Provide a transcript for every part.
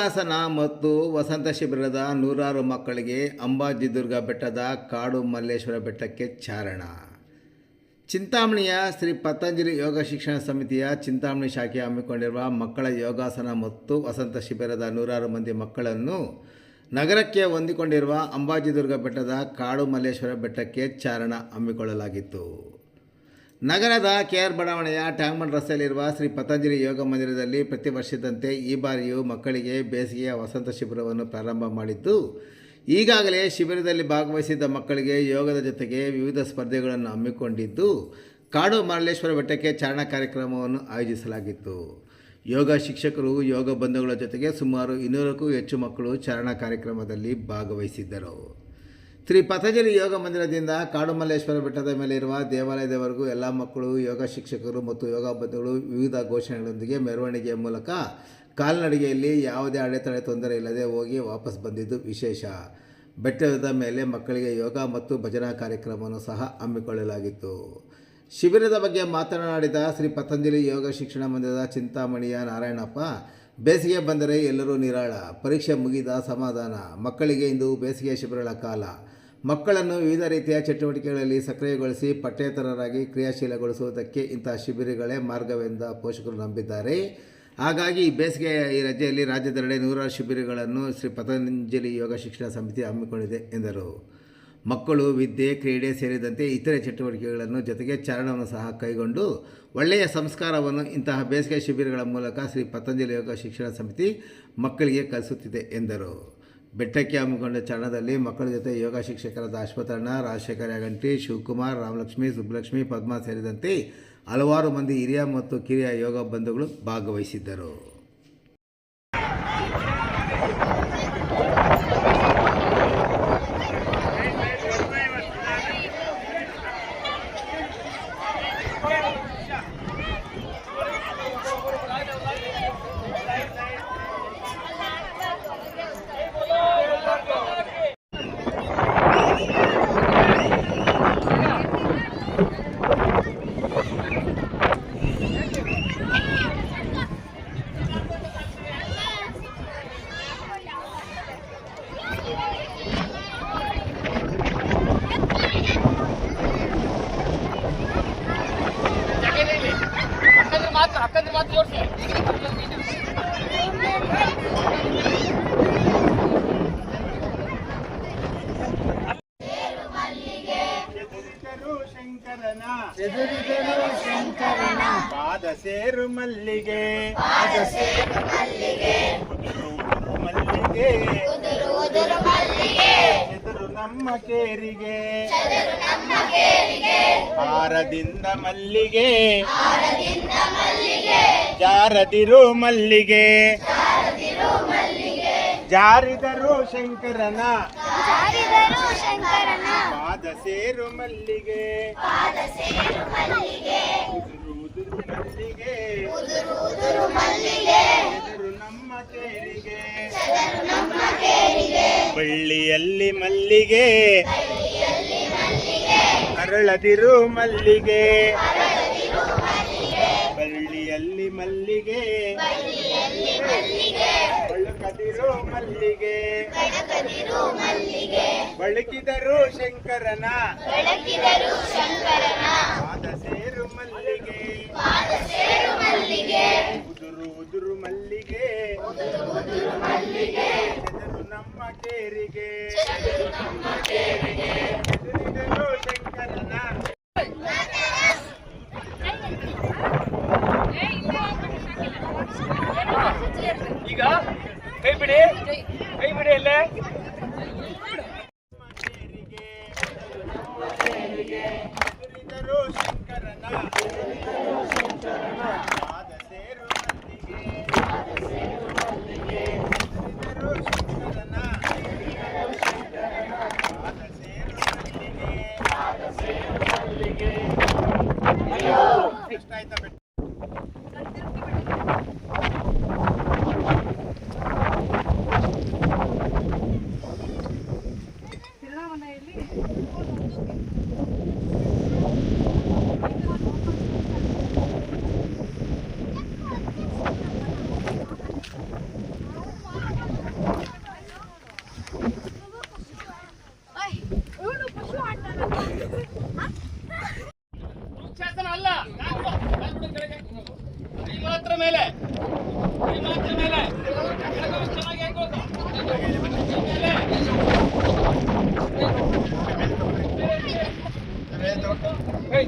ಯೋಗಾಸನ ಮತ್ತು ವಸಂತ ಶಿಬಿರದ ನೂರಾರು ಮಕ್ಕಳಿಗೆ ಅಂಬಾಜಿದುರ್ಗ ಬೆಟ್ಟದ ಕಾಡು ಮಲ್ಲೇಶ್ವರ ಬೆಟ್ಟಕ್ಕೆ ಚಾರಣ. ಚಿಂತಾಮಣಿಯ ಶ್ರೀ ಪತಂಜಲಿ ಯೋಗ ಶಿಕ್ಷಣ ಸಮಿತಿಯ ಚಿಂತಾಮಣಿ ಶಾಖೆ ಹಮ್ಮಿಕೊಂಡಿರುವ ಮಕ್ಕಳ ಯೋಗಾಸನ ಮತ್ತು ವಸಂತ ಶಿಬಿರದ ನೂರಾರು ಮಂದಿ ಮಕ್ಕಳನ್ನು ನಗರಕ್ಕೆ ಹೊಂದಿಕೊಂಡಿರುವ ಅಂಬಾಜಿದುರ್ಗ ಬೆಟ್ಟದ ಕಾಡು ಮಲ್ಲೇಶ್ವರ ಬೆಟ್ಟಕ್ಕೆ ಚಾರಣ ಹಮ್ಮಿಕೊಳ್ಳಲಾಗಿತ್ತು. ನಗರದ ಕೆಆರ್ ಬಡಾವಣೆಯ ಟ್ಯಾಂಗ್ಮಂಡ್ ರಸ್ತೆಯಲ್ಲಿರುವ ಶ್ರೀ ಪತಂಜಲಿ ಯೋಗ ಮಂದಿರದಲ್ಲಿ ಪ್ರತಿ ವರ್ಷದಂತೆ ಈ ಬಾರಿಯೂ ಮಕ್ಕಳಿಗೆ ಬೇಸಿಗೆಯ ವಸಂತ ಶಿಬಿರವನ್ನು ಪ್ರಾರಂಭ ಮಾಡಿದ್ದು, ಈಗಾಗಲೇ ಶಿಬಿರದಲ್ಲಿ ಭಾಗವಹಿಸಿದ್ದ ಮಕ್ಕಳಿಗೆ ಯೋಗದ ಜೊತೆಗೆ ವಿವಿಧ ಸ್ಪರ್ಧೆಗಳನ್ನು ಹಮ್ಮಿಕೊಂಡಿದ್ದು, ಕಾಡು ಮರಳೇಶ್ವರ ಬೆಟ್ಟಕ್ಕೆ ಚಾರಣ ಕಾರ್ಯಕ್ರಮವನ್ನು ಆಯೋಜಿಸಲಾಗಿತ್ತು. ಯೋಗ ಶಿಕ್ಷಕರು, ಯೋಗ ಬಂಧುಗಳ ಜೊತೆಗೆ ಸುಮಾರು ಇನ್ನೂರಕ್ಕೂ ಹೆಚ್ಚು ಮಕ್ಕಳು ಚಾರಣ ಕಾರ್ಯಕ್ರಮದಲ್ಲಿ ಭಾಗವಹಿಸಿದ್ದರು. ಶ್ರೀ ಪತಂಜಲಿ ಯೋಗ ಮಂದಿರದಿಂದ ಕಾಡುಮಲ್ಲೇಶ್ವರ ಬೆಟ್ಟದ ಮೇಲೆ ಇರುವ ದೇವಾಲಯದವರೆಗೂ ಎಲ್ಲ ಮಕ್ಕಳು, ಯೋಗ ಶಿಕ್ಷಕರು ಮತ್ತು ಯೋಗ ಬಂಧುಗಳು ವಿವಿಧ ಘೋಷಣೆಗಳೊಂದಿಗೆ ಮೆರವಣಿಗೆಯ ಮೂಲಕ ಕಾಲ್ನಡಿಗೆಯಲ್ಲಿ ಯಾವುದೇ ಅಡೆತಡೆ ತೊಂದರೆ ಇಲ್ಲದೆ ಹೋಗಿ ವಾಪಸ್ ಬಂದಿದ್ದು ವಿಶೇಷ. ಬೆಟ್ಟದ ಮೇಲೆ ಮಕ್ಕಳಿಗೆ ಯೋಗ ಮತ್ತು ಭಜನಾ ಕಾರ್ಯಕ್ರಮವನ್ನು ಸಹ ಹಮ್ಮಿಕೊಳ್ಳಲಾಗಿತ್ತು. ಶಿಬಿರದ ಬಗ್ಗೆ ಮಾತನಾಡಿದ ಶ್ರೀ ಪತಂಜಲಿ ಯೋಗ ಶಿಕ್ಷಣ ಮಂದಿರದ ಚಿಂತಾಮಣಿಯ ನಾರಾಯಣಪ್ಪ ಬೇಸಿಗೆ ಬಂದರೆ ಎಲ್ಲರೂ ನಿರಾಳ. ಪರೀಕ್ಷೆ ಮುಗಿದ ಸಮಾಧಾನ. ಮಕ್ಕಳಿಗೆ ಇಂದು ಬೇಸಿಗೆ ಶಿಬಿರಗಳ ಕಾಲ. ಮಕ್ಕಳನ್ನು ವಿವಿಧ ರೀತಿಯ ಚಟುವಟಿಕೆಗಳಲ್ಲಿ ಸಕ್ರಿಯಗೊಳಿಸಿ ಪಠ್ಯೇತರರಾಗಿ ಕ್ರಿಯಾಶೀಲಗೊಳಿಸುವುದಕ್ಕೆ ಇಂತಹ ಶಿಬಿರಗಳೇ ಮಾರ್ಗವೆಂದ ಪೋಷಕರು ನಂಬಿದ್ದಾರೆ. ಹಾಗಾಗಿ ಈ ಬೇಸಿಗೆಯ ಈ ರಜೆಯಲ್ಲಿ ರಾಜ್ಯದೆಲ್ಲೆಡೆ ನೂರಾರು ಶಿಬಿರಗಳನ್ನು ಶ್ರೀ ಪತಂಜಲಿ ಯೋಗ ಶಿಕ್ಷಣ ಸಮಿತಿ ಹಮ್ಮಿಕೊಂಡಿದೆ ಎಂದರು. ಮಕ್ಕಳು, ವಿದ್ಯೆ, ಕ್ರೀಡೆ ಸೇರಿದಂತೆ ಇತರೆ ಚಟುವಟಿಕೆಗಳನ್ನು ಜೊತೆಗೆ ಚಾರಣವನ್ನು ಸಹ ಕೈಗೊಂಡು ಒಳ್ಳೆಯ ಸಂಸ್ಕಾರವನ್ನು ಇಂತಹ ಬೇಸಿಗೆ ಶಿಬಿರಗಳ ಮೂಲಕ ಶ್ರೀ ಪತಂಜಲಿ ಯೋಗ ಶಿಕ್ಷಣ ಸಮಿತಿ ಮಕ್ಕಳಿಗೆ ಕಲಿಸುತ್ತಿದೆ ಎಂದರು. ಬೆಟ್ಟಕ್ಕೆ ಹಮ್ಮಿಕೊಂಡ ಚರಣದಲ್ಲಿ ಮಕ್ಕಳ ಜೊತೆ ಯೋಗ ಶಿಕ್ಷಕರಾದ ಅಶ್ವತ್ಥಣ್ಣ, ರಾಜಶೇಖರ ಗಂಟಿ ಶಿವಕುಮಾರ್, ರಾಮಲಕ್ಷ್ಮಿ, ಸುಬ್ಬಲಕ್ಷ್ಮಿ, ಪದ್ಮ ಸೇರಿದಂತೆ ಹಲವಾರು ಮಂದಿ ಹಿರಿಯ ಮತ್ತು ಕಿರಿಯ ಯೋಗ ಬಂಧುಗಳು ಭಾಗವಹಿಸಿದ್ದರು ಅಕ್ಕಂದ್ರೆ ಮಾತ್ರ ಎದುರಿದರು ಶಂಕರನ. ಪಾದ ಸೇರು ಮಲ್ಲಿಗೆ. ಮಲ್ಲಿಗೆ. ಎದುರು ನಮ್ಮ ಕೇರಿಗೆ. ಹಾರದಿಂದ ಮಲ್ಲಿಗೆ. ಜಾರದಿರು ಮಲ್ಲಿಗೆ. ಜಾರಿದರು ಶಂಕರನ. ಪಾದ ಸೇರು ಮಲ್ಲಿಗೆ. ಮಲ್ಲಿಗೆ. ನಮ್ಮ ಕೇರಿಗೆ ಬಳ್ಳಿಯಲ್ಲಿ ಮಲ್ಲಿಗೆ. ಅರಳದಿರು ಮಲ್ಲಿಗೆ. ಬಳುಕದಿರು ಮಲ್ಲಿಗೆ. ಬಳುಕಿದರು ಶಂಕರನ. ಬೆಳಕಿದರು ಶಂಕರನ ಪಾದ ಸೇರು ಮಲ್ಲಿಗೆ ಉದುರು ಉದುರು ಮಲ್ಲಿಗೆ ಎದುರು ನಮ್ಮ ಕೇರಿಗೆ ಎದುರಿದರು ಶಂಕರನ ಈಗ ಕೈ ಬಿಡಿ ಕೈ ಬಿಡಿ ಅಲ್ಲೇ ಎದುರಿದರು ಶಂಕರನ ಪಾದ ಸೇರು ಮಲ್ಲಿಗೆ ಎದುರಿದರು ಶಂಕರನ ಪಾದ ಸೇರು ಮಲ್ಲಿಗೆ ಕಷ್ಟ ಆಯ್ತಾ ಬೆಟ್ಟ ವೃಕ್ಷಾಸನ ಅಲ್ಲ ಕಾಲ್ ಬಿಡು, ಕಾಲ್ ಬಿಡು ಕೆಳಗೆ. ಕೈ ಮಾತ್ರ ಮೇಲೆ ಕೈ ಮಾತ್ರ ಮೇಲೆ ಕೆಳಗೆ ಚೆನ್ನಾಗಿ ಹಾಕೋದು. ಮೇಲೆ. ಕೈ.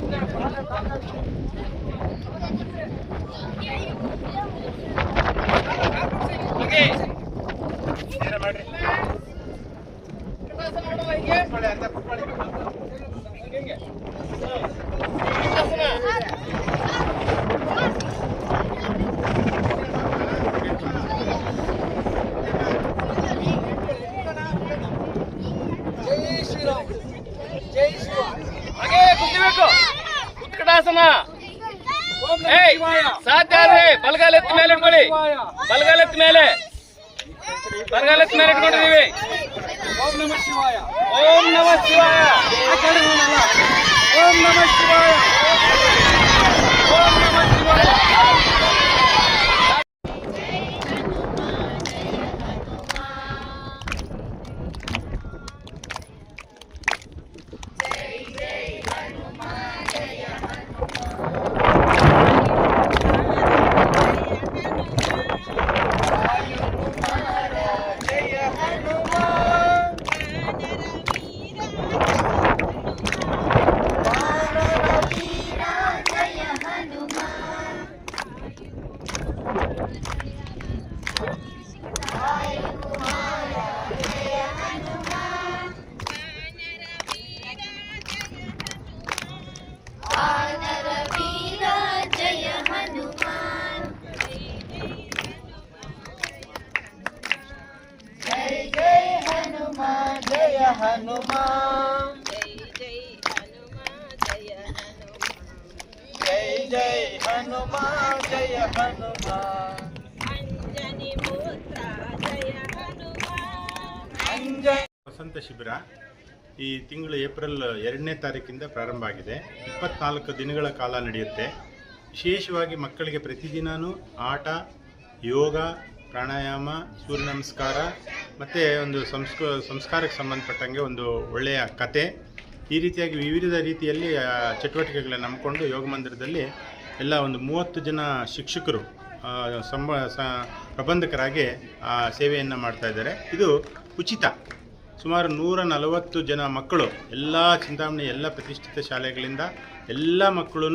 ಹಾಗೆ. ಏನ ಮಾಡ್ರಿ ವೃಕ್ಷಾಸನ ಮಾಡಲ್ಲ ಹೀಗೆ. ಕೂತ್ಕೊಳ್ಳಿ ಅಂತ ಕೂತ್ಕೊಳ್ಳಿ ಸಾಧ್ಯ ಆದ್ರೆ ಬಲಗಾಲ ಎತ್ತಿ ಮೇಲೆ ಇಟ್ಕೊಳ್ಳಿ ಬಲಗಾಲ ಎತ್ತಿ ಮೇಲೆ ಬಲಗಾಲ ಎತ್ತಿ ಮೇಲೆ ಇಟ್ಕೊಂಡಿದೀವಿ ಓಂ ನಮ ಶಿವಾಯ ಓಂ ನಮ ಶಿವಾಯ ಓಂ ನಮ ಶಿವಾಯ ಓಂ ನಮ ಶಿವಾಯ ವಸಂತ ಶಿಬಿರ ಈ ತಿಂಗಳು ಏಪ್ರಿಲ್ ಎರಡನೇ ತಾರೀಕಿಂದ ಪ್ರಾರಂಭ ಆಗಿದೆ. ಇಪ್ಪತ್ನಾಲ್ಕು ದಿನಗಳ ಕಾಲ ನಡೆಯುತ್ತೆ. ವಿಶೇಷವಾಗಿ ಮಕ್ಕಳಿಗೆ ಪ್ರತಿದಿನವೂ ಆಟ, ಯೋಗ ಪ್ರಾಣಾಯಾಮ ಸೂರ್ಯ ನಮಸ್ಕಾರ ಮತ್ತು ಒಂದು ಸಂಸ್ಕ, ಸಂಸ್ಕಾರಕ್ಕೆ ಸಂಬಂಧಪಟ್ಟಂಗೆ ಒಂದು ಒಳ್ಳೆಯ ಕತೆ. ಈ ರೀತಿಯಾಗಿ ವಿವಿಧ ರೀತಿಯಲ್ಲಿ ಚಟುವಟಿಕೆಗಳನ್ನು ನಂಬಿಕೊಂಡು ಯೋಗ ಮಂದಿರದಲ್ಲಿ ಎಲ್ಲ ಒಂದು ಮೂವತ್ತು ಜನ ಶಿಕ್ಷಕರು ಸಂಬ, ಸ, ಪ್ರಬಂಧಕರಾಗಿ, ಆ, ಸೇವೆಯನ್ನು ಮಾಡ್ತಾ ಇದ್ದಾರೆ. ಇದು ಉಚಿತ. ಸುಮಾರು ನೂರ ನಲವತ್ತು ಜನ ಮಕ್ಕಳು ಎಲ್ಲ ಚಿಂತಾಮಣಿ, ಎಲ್ಲ ಪ್ರತಿಷ್ಠಿತ ಶಾಲೆಗಳಿಂದ ಎಲ್ಲ ಮಕ್ಕಳು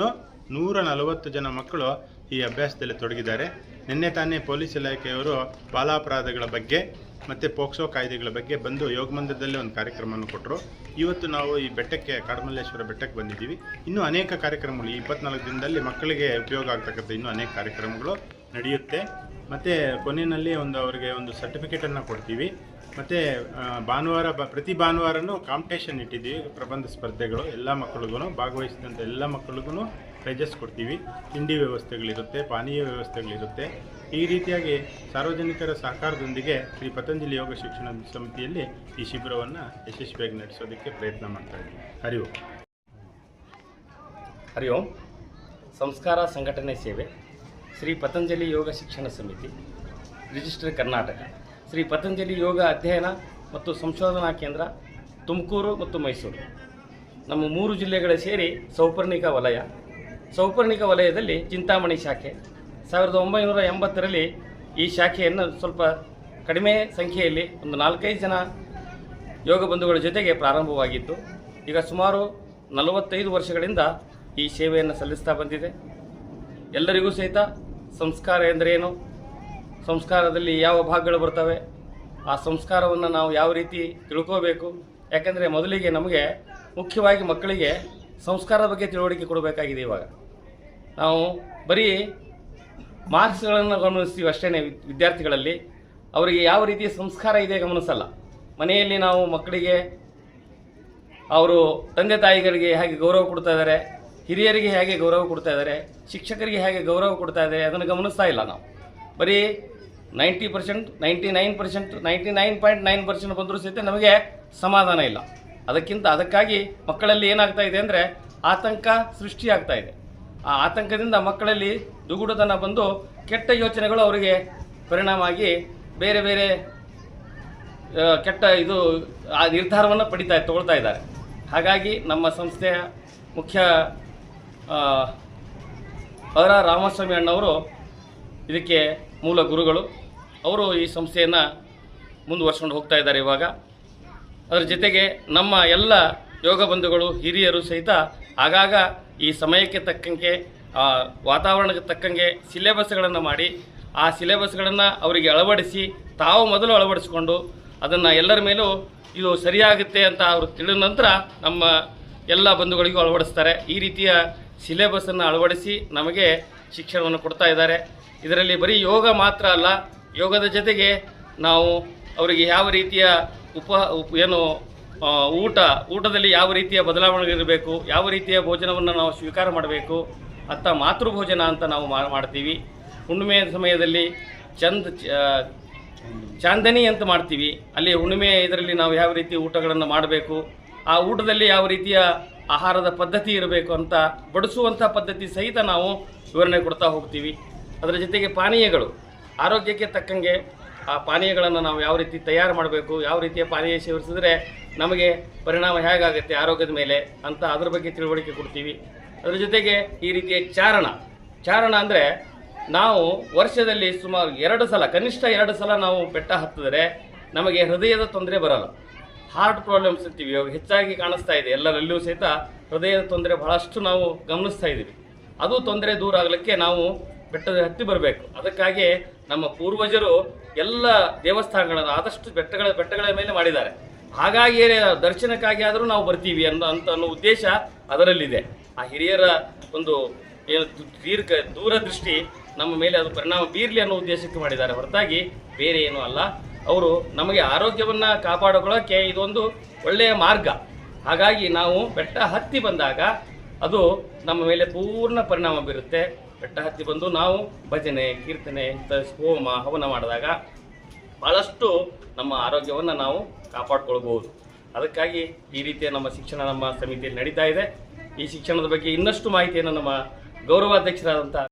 ನೂರ ನಲವತ್ತು ಜನ ಮಕ್ಕಳು ಈ ಅಭ್ಯಾಸದಲ್ಲಿ ತೊಡಗಿದ್ದಾರೆ. ನಿನ್ನೆ ತಾನೇ ಪೊಲೀಸ್ ಇಲಾಖೆಯವರು ಬಾಲಾಪರಾಧಗಳ ಬಗ್ಗೆ ಮತ್ತು ಪೋಕ್ಸೋ ಕಾಯ್ದೆಗಳ ಬಗ್ಗೆ ಬಂದು ಯೋಗ ಮಂದಿರದಲ್ಲಿ ಒಂದು ಕಾರ್ಯಕ್ರಮವನ್ನು ಕೊಟ್ಟರು. ಇವತ್ತು ನಾವು ಈ ಬೆಟ್ಟಕ್ಕೆ, ಕಾಡಮಲ್ಲೇಶ್ವರ ಬೆಟ್ಟಕ್ಕೆ ಬಂದಿದ್ದೀವಿ. ಇನ್ನೂ ಅನೇಕ ಕಾರ್ಯಕ್ರಮಗಳು, ಈ ಇಪ್ಪತ್ನಾಲ್ಕು ದಿನದಲ್ಲಿ ಮಕ್ಕಳಿಗೆ ಉಪಯೋಗ ಆಗ್ತಕ್ಕಂಥ ಇನ್ನೂ ಅನೇಕ ಕಾರ್ಯಕ್ರಮಗಳು ನಡೆಯುತ್ತೆ. ಮತ್ತು ಕೊನೆಯಲ್ಲಿ ಒಂದು ಅವರಿಗೆ ಒಂದು ಸರ್ಟಿಫಿಕೇಟನ್ನು ಕೊಡ್ತೀವಿ. ಮತ್ತು ಭಾನುವಾರ ಬ, ಪ್ರತಿ ಭಾನುವಾರನೂ ಕಾಂಪಿಟೇಷನ್ ಇಟ್ಟಿದ್ದೀವಿ. ಪ್ರಬಂಧ ಸ್ಪರ್ಧೆಗಳು, ಎಲ್ಲ ಮಕ್ಕಳಿಗೂ ಭಾಗವಹಿಸಿದಂಥ ಎಲ್ಲ ಮಕ್ಕಳಿಗೂ ಪ್ರೈಜಸ್ ಕೊಡ್ತೀವಿ. ತಿಂಡಿ ವ್ಯವಸ್ಥೆಗಳಿರುತ್ತೆ, ಪಾನೀಯ ವ್ಯವಸ್ಥೆಗಳಿರುತ್ತೆ. ಈ ರೀತಿಯಾಗಿ ಸಾರ್ವಜನಿಕರ ಸಹಕಾರದೊಂದಿಗೆ ಶ್ರೀ ಪತಂಜಲಿ ಯೋಗ ಶಿಕ್ಷಣ ಸಮಿತಿಯಲ್ಲಿ ಈ ಶಿಬಿರವನ್ನು ಯಶಸ್ವಿಯಾಗಿ ನಡೆಸೋದಕ್ಕೆ ಪ್ರಯತ್ನ ಮಾಡ್ತಾ ಇದ್ದೀವಿ. ಹರಿ ಓಂ. ಹರಿ ಓಂ. ಸಂಸ್ಕಾರ ಸಂಘಟನೆ ಸೇವೆ. ಶ್ರೀ ಪತಂಜಲಿ ಯೋಗ ಶಿಕ್ಷಣ ಸಮಿತಿ ರಿಜಿಸ್ಟರ್ ಕರ್ನಾಟಕ. ಶ್ರೀ ಪತಂಜಲಿ ಯೋಗ ಅಧ್ಯಯನ ಮತ್ತು ಸಂಶೋಧನಾ ಕೇಂದ್ರ ತುಮಕೂರು ಮತ್ತು ಮೈಸೂರು. ನಮ್ಮ ಮೂರು ಜಿಲ್ಲೆಗಳ ಸೇರಿ ಸೌಪರ್ಣಿಕ ವಲಯ. ಸೌಪರ್ಣಿಕ ವಲಯದಲ್ಲಿ ಚಿಂತಾಮಣಿ ಶಾಖೆ. ಸಾವಿರದ ಒಂಬೈನೂರ ಎಂಬತ್ತರಲ್ಲಿ ಈ ಶಾಖೆಯನ್ನು ಸ್ವಲ್ಪ ಕಡಿಮೆ ಸಂಖ್ಯೆಯಲ್ಲಿ ಒಂದು ನಾಲ್ಕೈದು ಜನ ಯೋಗ ಬಂಧುಗಳ ಜೊತೆಗೆ ಪ್ರಾರಂಭವಾಗಿತ್ತು. ಈಗ ಸುಮಾರು ನಲವತ್ತೈದು ವರ್ಷಗಳಿಂದ ಈ ಸೇವೆಯನ್ನು ಸಲ್ಲಿಸ್ತಾ ಬಂದಿದೆ. ಎಲ್ಲರಿಗೂ ಸಹಿತ ಸಂಸ್ಕಾರ ಎಂದರೇನು? ಸಂಸ್ಕಾರದಲ್ಲಿ ಯಾವ ಭಾಗಗಳು ಬರ್ತವೆ? ಆ ಸಂಸ್ಕಾರವನ್ನು ನಾವು ಯಾವ ರೀತಿ ತಿಳ್ಕೋಬೇಕು? ಯಾಕೆಂದರೆ ಮೊದಲಿಗೆ ನಮಗೆ ಮುಖ್ಯವಾಗಿ ಮಕ್ಕಳಿಗೆ ಸಂಸ್ಕಾರದ ಬಗ್ಗೆ ತಿಳುವಳಿಕೆ ಕೊಡಬೇಕಾಗಿದೆ ಇವಾಗ. ನಾವು ಬರೀ ಮಾರ್ಕ್ಸ್ಗಳನ್ನು ಗಮನಿಸ್ತೀವಿ ಅಷ್ಟೇ ವಿದ್ಯಾರ್ಥಿಗಳಲ್ಲಿ. ಅವರಿಗೆ ಯಾವ ರೀತಿಯ ಸಂಸ್ಕಾರ ಇದೆ ಗಮನಿಸಲ್ಲ. ಮನೆಯಲ್ಲಿ ನಾವು ಮಕ್ಕಳಿಗೆ ಅವರು ತಂದೆ ತಾಯಿಗಳಿಗೆ ಹೇಗೆ ಗೌರವ ಕೊಡ್ತಾ ಇದ್ದಾರೆ ಹಿರಿಯರಿಗೆ ಹೇಗೆ ಗೌರವ ಕೊಡ್ತಾ ಇದ್ದಾರೆ ಶಿಕ್ಷಕರಿಗೆ ಹೇಗೆ ಗೌರವ ಕೊಡ್ತಾ ಇದ್ದಾರೆ ಅದನ್ನು ಗಮನಿಸ್ತಾ ಇಲ್ಲ ನಾವು. ಬರೀ ninety percent, ninety nine percent, ninety nine point nine percent ಬಂದರೂ ಸಹಿತ ನಮಗೆ ಸಮಾಧಾನ ಇಲ್ಲ. ಅದಕ್ಕಿಂತ ಅದಕ್ಕಾಗಿ ಮಕ್ಕಳಲ್ಲಿ ಏನಾಗ್ತಾ ಇದೆ ಅಂದರೆ ಆತಂಕ ಸೃಷ್ಟಿಯಾಗ್ತಾ ಇದೆ. ಆ ಆತಂಕದಿಂದ ಮಕ್ಕಳಲ್ಲಿ ದುಗುಡತನ ಬಂದು ಕೆಟ್ಟ ಯೋಚನೆಗಳು ಅವರಿಗೆ ಪರಿಣಾಮ ಆಗಿ ಬೇರೆ ಬೇರೆ ಕೆಟ್ಟ ಇದು, ಆ ನಿರ್ಧಾರವನ್ನು ಪಡಿತಾ ತಗೊಳ್ತಾ ಇದ್ದಾರೆ. ಹಾಗಾಗಿ ನಮ್ಮ ಸಂಸ್ಥೆಯ ಮುಖ್ಯ ಅವರ ರಾಮಸ್ವಾಮಿ ಅಣ್ಣವರು ಇದಕ್ಕೆ ಮೂಲ ಗುರುಗಳು. ಅವರು ಈ ಸಂಸ್ಥೆಯನ್ನು ಮುಂದುವರ್ಸ್ಕೊಂಡು ಹೋಗ್ತಾ ಇದ್ದಾರೆ ಇವಾಗ. ಅದರ ಜೊತೆಗೆ ನಮ್ಮ ಎಲ್ಲ ಯೋಗ ಬಂಧುಗಳು, ಹಿರಿಯರು ಸಹಿತ ಆಗಾಗ ಈ ಸಮಯಕ್ಕೆ ತಕ್ಕಂಗೆ ವಾತಾವರಣಕ್ಕೆ ತಕ್ಕಂಗೆ ಸಿಲೆಬಸ್ಗಳನ್ನು ಮಾಡಿ, ಆ ಸಿಲೆಬಸ್ಗಳನ್ನು ಅವರಿಗೆ ಅಳವಡಿಸಿ, ತಾವು ಮೊದಲು ಅಳವಡಿಸಿಕೊಂಡು ಅದನ್ನು ಎಲ್ಲರ ಮೇಲೂ ಇದು ಸರಿಯಾಗುತ್ತೆ ಅಂತ ಅವರು ತಿಳಿದ ನಂತರ ನಮ್ಮ ಎಲ್ಲ ಬಂಧುಗಳಿಗೂ ಅಳವಡಿಸ್ತಾರೆ. ಈ ರೀತಿಯ ಸಿಲೆಬಸ್ಸನ್ನು ಅಳವಡಿಸಿ ನಮಗೆ ಶಿಕ್ಷಣವನ್ನು ಕೊಡ್ತಾ ಇದ್ದಾರೆ. ಇದರಲ್ಲಿ ಬರೀ ಯೋಗ ಮಾತ್ರ ಅಲ್ಲ, ಯೋಗದ ಜೊತೆಗೆ ನಾವು ಅವರಿಗೆ ಯಾವ ರೀತಿಯ ಉಪ ಏನು ಊಟ, ಊಟದಲ್ಲಿ ಯಾವ ರೀತಿಯ ಬದಲಾವಣೆಗಳಿರಬೇಕು, ಯಾವ ರೀತಿಯ ಭೋಜನವನ್ನು ನಾವು ಸ್ವೀಕಾರ ಮಾಡಬೇಕು ಅತ್ತ ಮಾತೃಭೋಜನ ಅಂತ ನಾವು ಮಾಡ್ತೀವಿ. ಹುಣ್ಣಿಮೆಯ ಸಮಯದಲ್ಲಿ ಚಂದ ಚಾಂದನಿ ಅಂತ ಮಾಡ್ತೀವಿ. ಅಲ್ಲಿ ಹುಣ್ಣಿಮೆ ಇದರಲ್ಲಿ ನಾವು ಯಾವ ರೀತಿ ಊಟಗಳನ್ನು ಮಾಡಬೇಕು, ಆ ಊಟದಲ್ಲಿ ಯಾವ ರೀತಿಯ ಆಹಾರದ ಪದ್ಧತಿ ಇರಬೇಕು ಅಂತ ಬಡಿಸುವಂಥ ಪದ್ಧತಿ ಸಹಿತ ನಾವು ವಿವರಣೆ ಕೊಡ್ತಾ ಹೋಗ್ತೀವಿ. ಅದರ ಜೊತೆಗೆ ಪಾನೀಯಗಳು, ಆರೋಗ್ಯಕ್ಕೆ ತಕ್ಕಂಗೆ ಆ ಪಾನೀಯಗಳನ್ನು ನಾವು ಯಾವ ರೀತಿ ತಯಾರು ಮಾಡಬೇಕು, ಯಾವ ರೀತಿಯ ಪಾನೀಯ ಸೇವಿಸಿದ್ರೆ ನಮಗೆ ಪರಿಣಾಮ ಹೇಗಾಗುತ್ತೆ ಆರೋಗ್ಯದ ಮೇಲೆ ಅಂತ ಅದ್ರ ಬಗ್ಗೆ ತಿಳುವಳಿಕೆ ಕೊಡ್ತೀವಿ. ಅದರ ಜೊತೆಗೆ ಈ ರೀತಿಯ ಚಾರಣ. ಚಾರಣ ಅಂದರೆ ನಾವು ವರ್ಷದಲ್ಲಿ ಸುಮಾರು ಎರಡು ಸಲ, ಕನಿಷ್ಠ ಎರಡು ಸಲ ನಾವು ಬೆಟ್ಟ ಹತ್ತಿದರೆ ನಮಗೆ ಹೃದಯದ ತೊಂದರೆ ಬರಲ್ಲ. ಹಾರ್ಟ್ ಪ್ರಾಬ್ಲಮ್ಸ್ ಇರ್ತೀವಿ, ಇವಾಗ ಹೆಚ್ಚಾಗಿ ಕಾಣಿಸ್ತಾ ಇದೆ ಎಲ್ಲರಲ್ಲಿಯೂ ಸಹಿತ ಹೃದಯದ ತೊಂದರೆ ಬಹಳಷ್ಟು ನಾವು ಗಮನಿಸ್ತಾ ಇದ್ದೀವಿ. ಅದು ತೊಂದರೆ ದೂರ ಆಗಲಿಕ್ಕೆ ನಾವು ಬೆಟ್ಟದ ಹತ್ತಿ ಬರಬೇಕು. ಅದಕ್ಕಾಗಿ ನಮ್ಮ ಪೂರ್ವಜರು ಎಲ್ಲ ದೇವಸ್ಥಾನಗಳನ್ನು ಆದಷ್ಟು ಬೆಟ್ಟಗಳ ಬೆಟ್ಟಗಳ ಮೇಲೆ ಮಾಡಿದ್ದಾರೆ. ಹಾಗಾಗಿ ದರ್ಶನಕ್ಕಾಗಿ ಆದರೂ ನಾವು ಬರ್ತೀವಿ ಅನ್ನೋ ಅಂತ ಅನ್ನೋ ಉದ್ದೇಶ ಅದರಲ್ಲಿದೆ. ಆ ಹಿರಿಯರ ಒಂದು ಏನು ದೀರ್ಘ ದೂರದೃಷ್ಟಿ ನಮ್ಮ ಮೇಲೆ ಅದು ಪರಿಣಾಮ ಬೀರಲಿ ಅನ್ನೋ ಉದ್ದೇಶಕ್ಕೆ ಮಾಡಿದ್ದಾರೆ. ಹೊರತಾಗಿ ಬೇರೆ ಏನೂ ಅಲ್ಲ. ಅವರು ನಮಗೆ ಆರೋಗ್ಯವನ್ನು ಕಾಪಾಡಿಕೊಳ್ಳೋಕ್ಕೆ ಇದೊಂದು ಒಳ್ಳೆಯ ಮಾರ್ಗ. ಹಾಗಾಗಿ ನಾವು ಬೆಟ್ಟ ಹತ್ತಿ ಬಂದಾಗ ಅದು ನಮ್ಮ ಮೇಲೆ ಪೂರ್ಣ ಪರಿಣಾಮ ಬೀರುತ್ತೆ. ಬೆಟ್ಟ ಹತ್ತಿ ಬಂದು ನಾವು ಭಜನೆ, ಕೀರ್ತನೆ ಇಂಥ ಹೋಮ, ಹವನ ಮಾಡಿದಾಗ ಭಾಳಷ್ಟು ನಮ್ಮ ಆರೋಗ್ಯವನ್ನು ನಾವು ಕಾಪಾಡ್ಕೊಳ್ಬೋದು ಅದಕ್ಕಾಗಿ ಈ ರೀತಿಯ ನಮ್ಮ ಶಿಕ್ಷಣ ನಮ್ಮ ಸಮಿತಿಯಲ್ಲಿ ನಡೀತಾ ಇದೆ. ಈ ಶಿಕ್ಷಣದ ಬಗ್ಗೆ ಇನ್ನಷ್ಟು ಮಾಹಿತಿಯನ್ನು ನಮ್ಮ ಗೌರವಾಧ್ಯಕ್ಷರಾದಂಥ